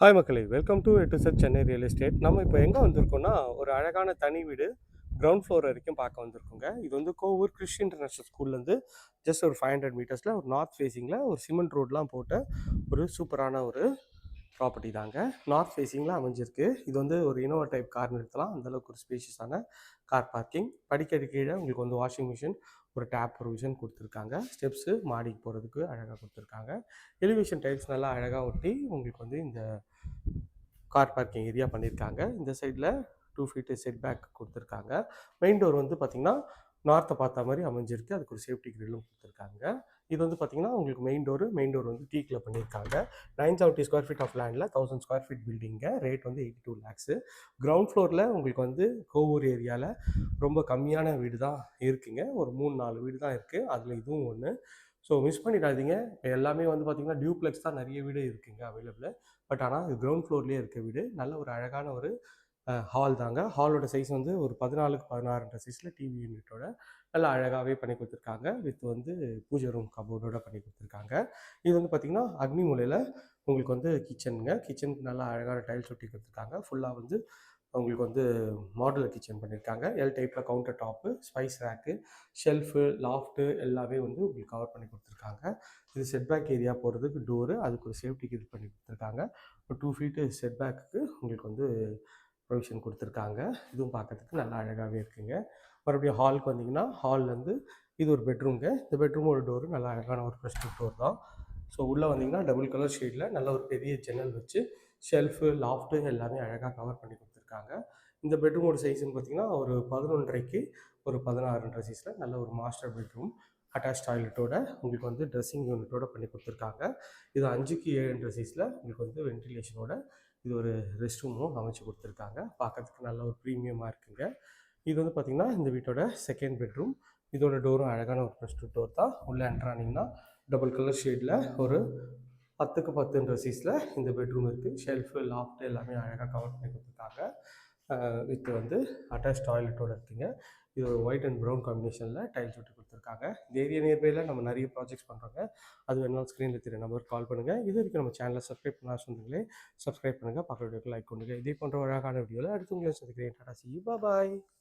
Hi மக்களே welcome to எட்டு sir Chennai real estate நம்ம இப்போ எங்கே வந்திருக்கோம்னா ஒரு அழகான தனி வீடு கிரவுண்ட் ஃப்ளோர் வரைக்கும் பார்க்க வந்திருக்கோங்க. இது வந்து கோவூர் கிறிஸ்டின் இன்டர்நேஷ்னல் ஸ்கூல்லேருந்து ஜஸ்ட் ஒரு ஃபைவ் ஹண்ட்ரட் மீட்டர்ஸில் ஒரு நார்த் ஃபேஸிங்கில் ஒரு சிமெண்ட் ரோட்லாம் போட்ட ஒரு சூப்பரான ஒரு ப்ராப்பர்ட்டி தாங்க. நார்த் ஃபேஸிங்கில் அமைஞ்சிருக்கு. இது வந்து ஒரு இனோவா டைப் கார் நிறுத்தலாம். அந்தளவுக்கு ஒரு ஸ்பேஷியஸான கார் பார்க்கிங். படிக்கடி கீழே உங்களுக்கு வந்து வாஷிங் மிஷின் ஒரு டேப் ப்ரொவிஷன் கொடுத்துருக்காங்க. ஸ்டெப்ஸு மாடிக்கு போகிறதுக்கு அழகாக கொடுத்துருக்காங்க. எலிவேஷன் டைப்ஸ் நல்லா அழகாக ஒட்டி உங்களுக்கு வந்து இந்த கார் பார்க்கிங் ஏரியா பண்ணியிருக்காங்க இந்த சைடில் டூ ஃபீட்டு செட் பேக் கொடுத்துருக்காங்க. மெயின் டோர் வந்து பார்த்திங்கன்னா நார்த்தை பார்த்த மாதிரி அமைஞ்சிருக்கு. அதுக்கு ஒரு சேஃப்டி கிரில்லும் கொடுத்துருக்காங்க. இது வந்து பார்த்தீங்கன்னா உங்களுக்கு மெயின் டோர் மெயின் டோர் வந்து டீக்கில் பண்ணியிருக்காங்க. Nine seventy square feet of லேண்டில் தௌசண்ட் ஸ்கொயர் ஃபீட் பில்டிங்க ரேட் வந்து எயிட்டி டூ லேக்ஸு கிரவுண்ட் ஃப்ளோரில் உங்களுக்கு வந்து கோவூர் ஏரியாவில் ரொம்ப கம்மியான வீடு தான் இருக்குங்க. ஒரு மூணு நாலு வீடு தான் இருக்குது அதில் இதுவும் ஒன்று ஸோ மிஸ் பண்ணிடாதீங்க. இப்போ எல்லாமே வந்து பார்த்திங்கன்னா டியூப்ளெக்ஸ் தான் நிறைய வீடு இருக்குங்க அவைலபிள் பட் ஆனால் இது கிரவுண்ட் ஃப்ளோர்லேயே இருக்க வீடு. நல்ல ஒரு அழகான ஒரு ஹால் தாங்க. ஹாலோட சைஸ் வந்து ஒரு பதினாலுக்கு பதினாறுன்ற சைஸில் டிவி யூனிட்டோட நல்லா அழகாகவே பண்ணி கொடுத்துருக்காங்க. வித் வந்து பூஜை ரூம் கபோர்டோட பண்ணி கொடுத்துருக்காங்க. இது வந்து பார்த்திங்கன்னா அக்னி மூலையில் உங்களுக்கு வந்து கிச்சனுங்க கிச்சனுக்கு நல்லா அழகான டைல்ஸ் ஒட்டி கொடுத்துருக்காங்க. ஃபுல்லாக வந்து உங்களுக்கு வந்து மாடுலர் கிச்சன் பண்ணியிருக்காங்க எல் டைப்பில் counter top spice rack shelf loft எல்லாமே வந்து உங்களுக்கு கவர் பண்ணி கொடுத்துருக்காங்க. இது செட்பேக் ஏரியா போகிறதுக்கு டோரு அதுக்கு ஒரு சேஃப்டிக்கு இது பண்ணி கொடுத்துருக்காங்க. ஒரு டூ ஃபீட்டு செட்பேக்கு உங்களுக்கு வந்து ப்ரொவிஷன் கொடுத்துருக்காங்க. இதுவும் பார்க்கறதுக்கு நல்லா அழகாகவே இருக்குங்க. மறுபடியும் ஹாலுக்கு வந்தீங்கன்னா ஹால்லேருந்து இது ஒரு பெட்ரூம்ங்க இந்த பெட்ரூமோட டோரு நல்லா அழகான ஒரு ப்ரெஸ்டிவ் டோர் தான். ஸோ உள்ளே வந்தீங்கன்னா டபுள் கலர் ஷீட்டில் நல்ல ஒரு பெரிய ஜன்னல் வச்சு ஷெல்ஃபு லாஃப்ட்டு எல்லாமே அழகாக கவர் பண்ணி கொடுத்துருக்காங்க. இந்த பெட்ரூமோட சைஸ்ன்னு பார்த்தீங்கன்னா ஒரு பதினொன்றரைக்கு ஒரு பதினாறுன்ற சைஸில் நல்ல ஒரு மாஸ்டர் பெட்ரூம் அட்டாச் டாய்லெட்டோட உங்களுக்கு வந்து ட்ரெஸ்ஸிங் யூனிட்டோட பண்ணி கொடுத்துருக்காங்க. இது அஞ்சுக்கு ஏழுன்ற சைஸில் உங்களுக்கு வந்து வென்டிலேஷனோட இது ஒரு ரெஸ்ட் ரூமும் அமைச்சு கொடுத்துருக்காங்க. பார்க்கறதுக்கு நல்ல ஒரு ப்ரீமியமாக இருக்குங்க. இது வந்து பார்த்திங்கன்னா இந்த வீட்டோட செகண்ட் பெட்ரூம் இதோட டோரும் அழகான ஒரு ப்ரெஸ்ட் டோர் தான். உள்ளே என்ட்ரானிங்கன்னா டபுள் கலர் ஷேடில் ஒரு பத்துக்கு பத்துன்ற சைஸில் இந்த பெட்ரூம் இருக்குது ஷெல்ஃபு லாஃப்ட் எல்லாமே அழகாக கவர் பண்ணி கொடுத்துருக்காங்க. வித் வந்து அட்டாச் டாய்லெட்டோடு இருக்குங்க இது ஒரு ஒயிட் அண்ட் ப்ரௌன் காம்பினேஷனில் டைல்ஸ் ஒட்டி கொடுத்துருக்காங்க. இந்த ஏரியா நியர்பையில் நம்ம நிறைய ப்ராஜெக்ட்ஸ் பண்ணுறோங்க அது வேணாலும் ஸ்க்ரீனில் தெரிய நம்பருக்கு கால் பண்ணுங்கள் இது வரைக்கும் நம்ம சேனலை சப்ஸ்கிரைப் பண்ணா சொன்னீங்களே சப்ஸ்கிரைப் பண்ணுங்கள் பக்கத்து வீடியோக்கு லைக் பண்ணுங்கள் இதே போன்ற ஒரு அழகான வீடியோவில் அடுத்து உங்களை சந்திக்கிறேன். டாடா சி பாய்